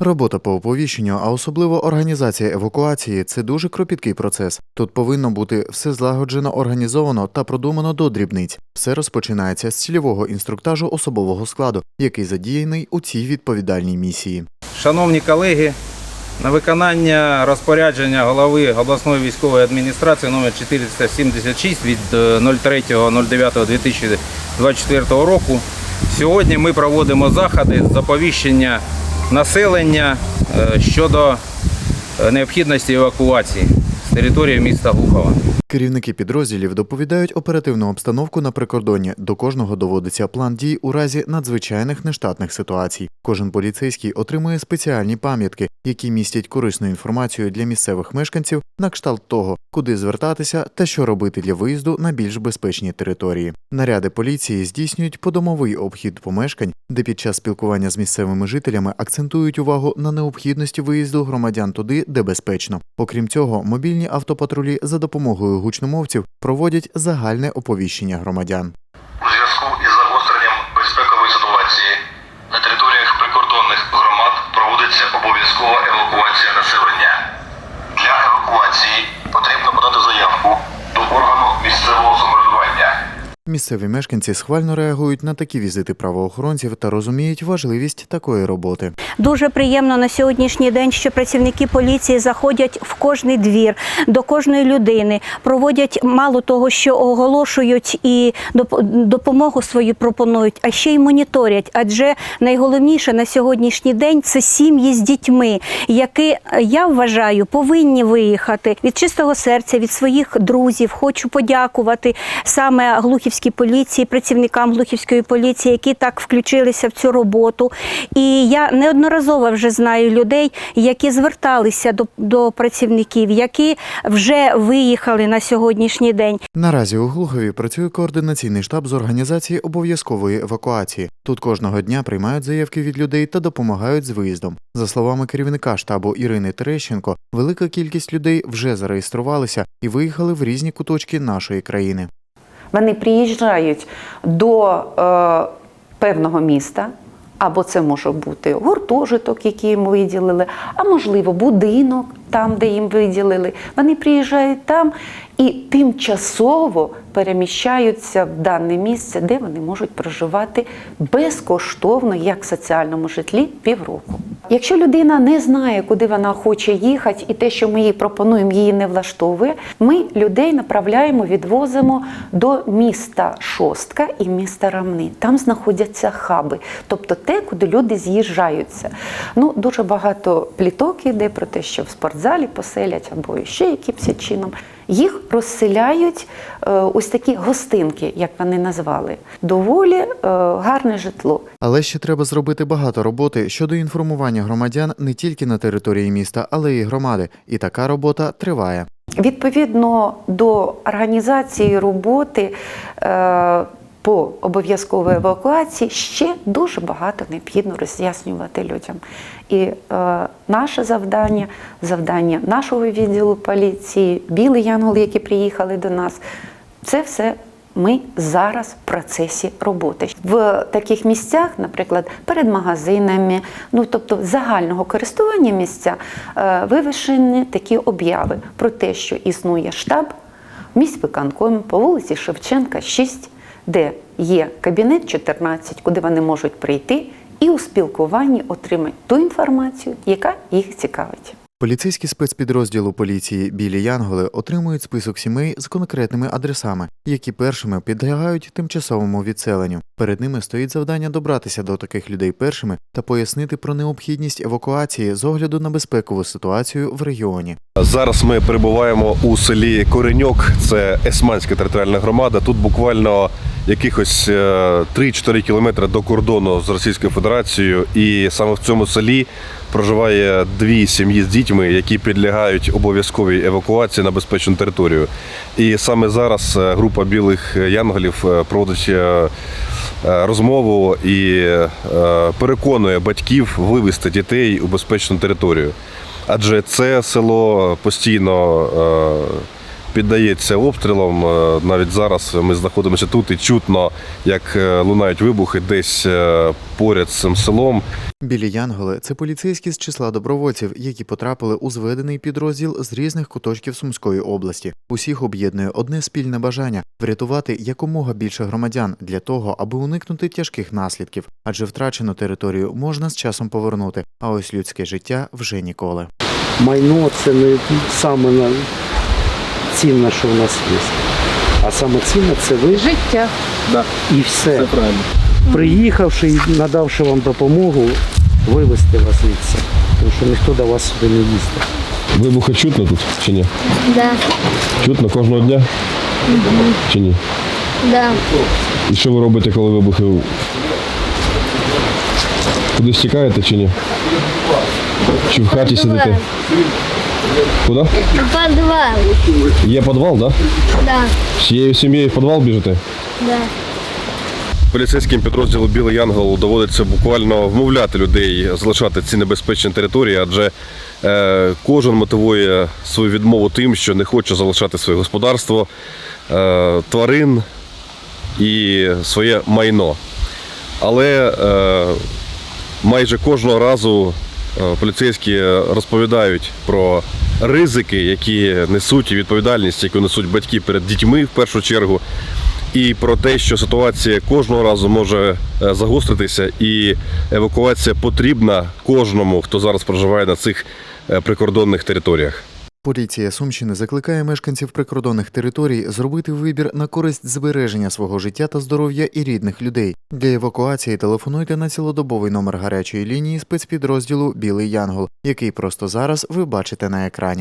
Робота по оповіщенню, а особливо організація евакуації це дуже кропіткий процес. Тут повинно бути все злагоджено, організовано та продумано до дрібниць. Все розпочинається з цільового інструктажу особового складу, який задіяний у цій відповідальній місії. Шановні колеги, на виконання розпорядження голови обласної військової адміністрації номер 476 від е, 03.09.2024 року сьогодні ми проводимо заходи з оповіщення населення е, щодо е, необхідності евакуації з території міста Глухова. Керівники підрозділів доповідають оперативну обстановку на прикордоні. До кожного доводиться план дій у разі надзвичайних нештатних ситуацій. Кожен поліцейський отримує спеціальні пам'ятки, які містять корисну інформацію для місцевих мешканців на кшталт того, куди звертатися та що робити для виїзду на більш безпечні території. Наряди поліції здійснюють подомовий обхід помешкань, де під час спілкування з місцевими жителями акцентують увагу на необхідності виїзду громадян туди, де безпечно. Окрім цього, мобільні автопатрулі за допомогою гучномовців проводять загальне оповіщення громадян. У зв'язку із загостренням безпекової ситуації на територіях прикордонних громад проводиться обов'язкова евакуація населення. Для евакуації потрібно подати заявку до органу місцевого самоврядування. Місцеві мешканці схвально реагують на такі візити правоохоронців та розуміють важливість такої роботи. Дуже приємно на сьогоднішній день, що працівники поліції заходять в кожний двір до кожної людини, проводять мало того, що оголошують і допомогу свою пропонують, а ще й моніторять. Адже найголовніше на сьогоднішній день це сім'ї з дітьми, які я вважаю повинні виїхати від чистого серця, від своїх друзів. Хочу подякувати саме глухівській поліції, працівникам глухівської поліції, які так включилися в цю роботу. І я неодноразово вже знаю людей, які зверталися до, до працівників, які вже виїхали на сьогоднішній день. Наразі у Глухові працює координаційний штаб з організації обов'язкової евакуації. Тут кожного дня приймають заявки від людей та допомагають з виїздом. За словами керівника штабу Ірини Терещенко, велика кількість людей вже зареєструвалися і виїхали в різні куточки нашої країни. Вони приїжджають до е, певного міста, або це може бути гуртожиток, який їм виділили, а можливо, будинок там, де їм виділили. Вони приїжджають там і тимчасово переміщаються в дане місце, де вони можуть проживати безкоштовно, як в соціальному житлі, півроку. Якщо людина не знає, куди вона хоче їхати, і те, що ми їй пропонуємо, її не влаштовує, ми людей направляємо, відвозимо до міста Шостка і міста Рамни. Там знаходяться хаби, тобто те, куди люди з'їжджаються. Ну, дуже багато пліток іде про те, що в спортзалі поселять або ще якимось чином. Їх розселяють е, ось такі гостинки, як вони назвали. Доволі е, гарне житло. Але ще треба зробити багато роботи щодо інформування громадян не тільки на території міста, але й громади. І така робота триває. Відповідно до організації роботи е, по обов'язковій евакуації ще дуже багато необхідно роз'яснювати людям. І е, наше завдання, завдання нашого відділу поліції, білий янгол, які приїхали до нас, це все. Ми зараз в процесі роботи в таких місцях, наприклад, перед магазинами, ну тобто загального користування місця, е, вивішені такі обяви про те, що існує штаб міськвиконком по вулиці Шевченка, 6, де є кабінет 14, куди вони можуть прийти і у спілкуванні отримати ту інформацію, яка їх цікавить. Поліцейські спецпідрозділу поліції Білі Янголи отримують список сімей з конкретними адресами, які першими підлягають тимчасовому відселенню. Перед ними стоїть завдання добратися до таких людей першими та пояснити про необхідність евакуації з огляду на безпекову ситуацію в регіоні. Зараз ми перебуваємо у селі Кореньок, це Есманська територіальна громада. Тут буквально якихось е, 3-4 кілометри до кордону з Російською Федерацією. І саме в цьому селі проживає дві сім'ї з дітьми, які підлягають обов'язковій евакуації на безпечну територію. І саме зараз е, група білих янголів е, проводить е, е, розмову і е, переконує батьків вивезти дітей у безпечну територію. Адже це село постійно е, піддається обстрілам. Е, Навіть зараз ми знаходимося тут і чутно, як е, лунають вибухи десь е, поряд з цим селом. Білі Янголи це поліцейські з числа добровольців, які потрапили у зведений підрозділ з різних куточків Сумської області. Усіх об'єднує одне спільне бажання врятувати якомога більше громадян для того, аби уникнути тяжких наслідків, адже втрачену територію можна з часом повернути, а ось людське життя вже ніколи. майно це не саме на- цінне, що в нас є. А саме цінне це ви Життя. і все. Це правильно. Приїхавши і надавши вам допомогу, вивезти вас звідси. Тому що ніхто до вас сюди не їздить. Вибухи чутно тут чи ні? Да, Чутно кожного дня? Чи ні? да. І що ви робите, коли вибухи? Кудись тікаєте чи ні? Чи в хаті сидите? Куди? Подвал. Є підвал? Да? Да, Всією сім'єю в підвал біжите? да. Поліцейським підрозділу Білий Янгол доводиться буквально вмовляти людей залишати ці небезпечні території, адже е, кожен мотивує свою відмову тим, що не хоче залишати своє господарство, е, тварин і своє майно. Але е, майже кожного разу поліцейські розповідають про ризики, які несуть і відповідальність, яку несуть батьки перед дітьми в першу чергу, і про те, що ситуація кожного разу може е, загостритися, і евакуація потрібна кожному, хто зараз проживає на цих е, прикордонних територіях. Поліція Сумщини закликає мешканців прикордонних територій зробити вибір на користь збереження свого життя та здоров'я і рідних людей. Для евакуації телефонуйте на цілодобовий номер гарячої лінії спецпідрозділу Білий Янгол, який просто зараз ви бачите на екрані.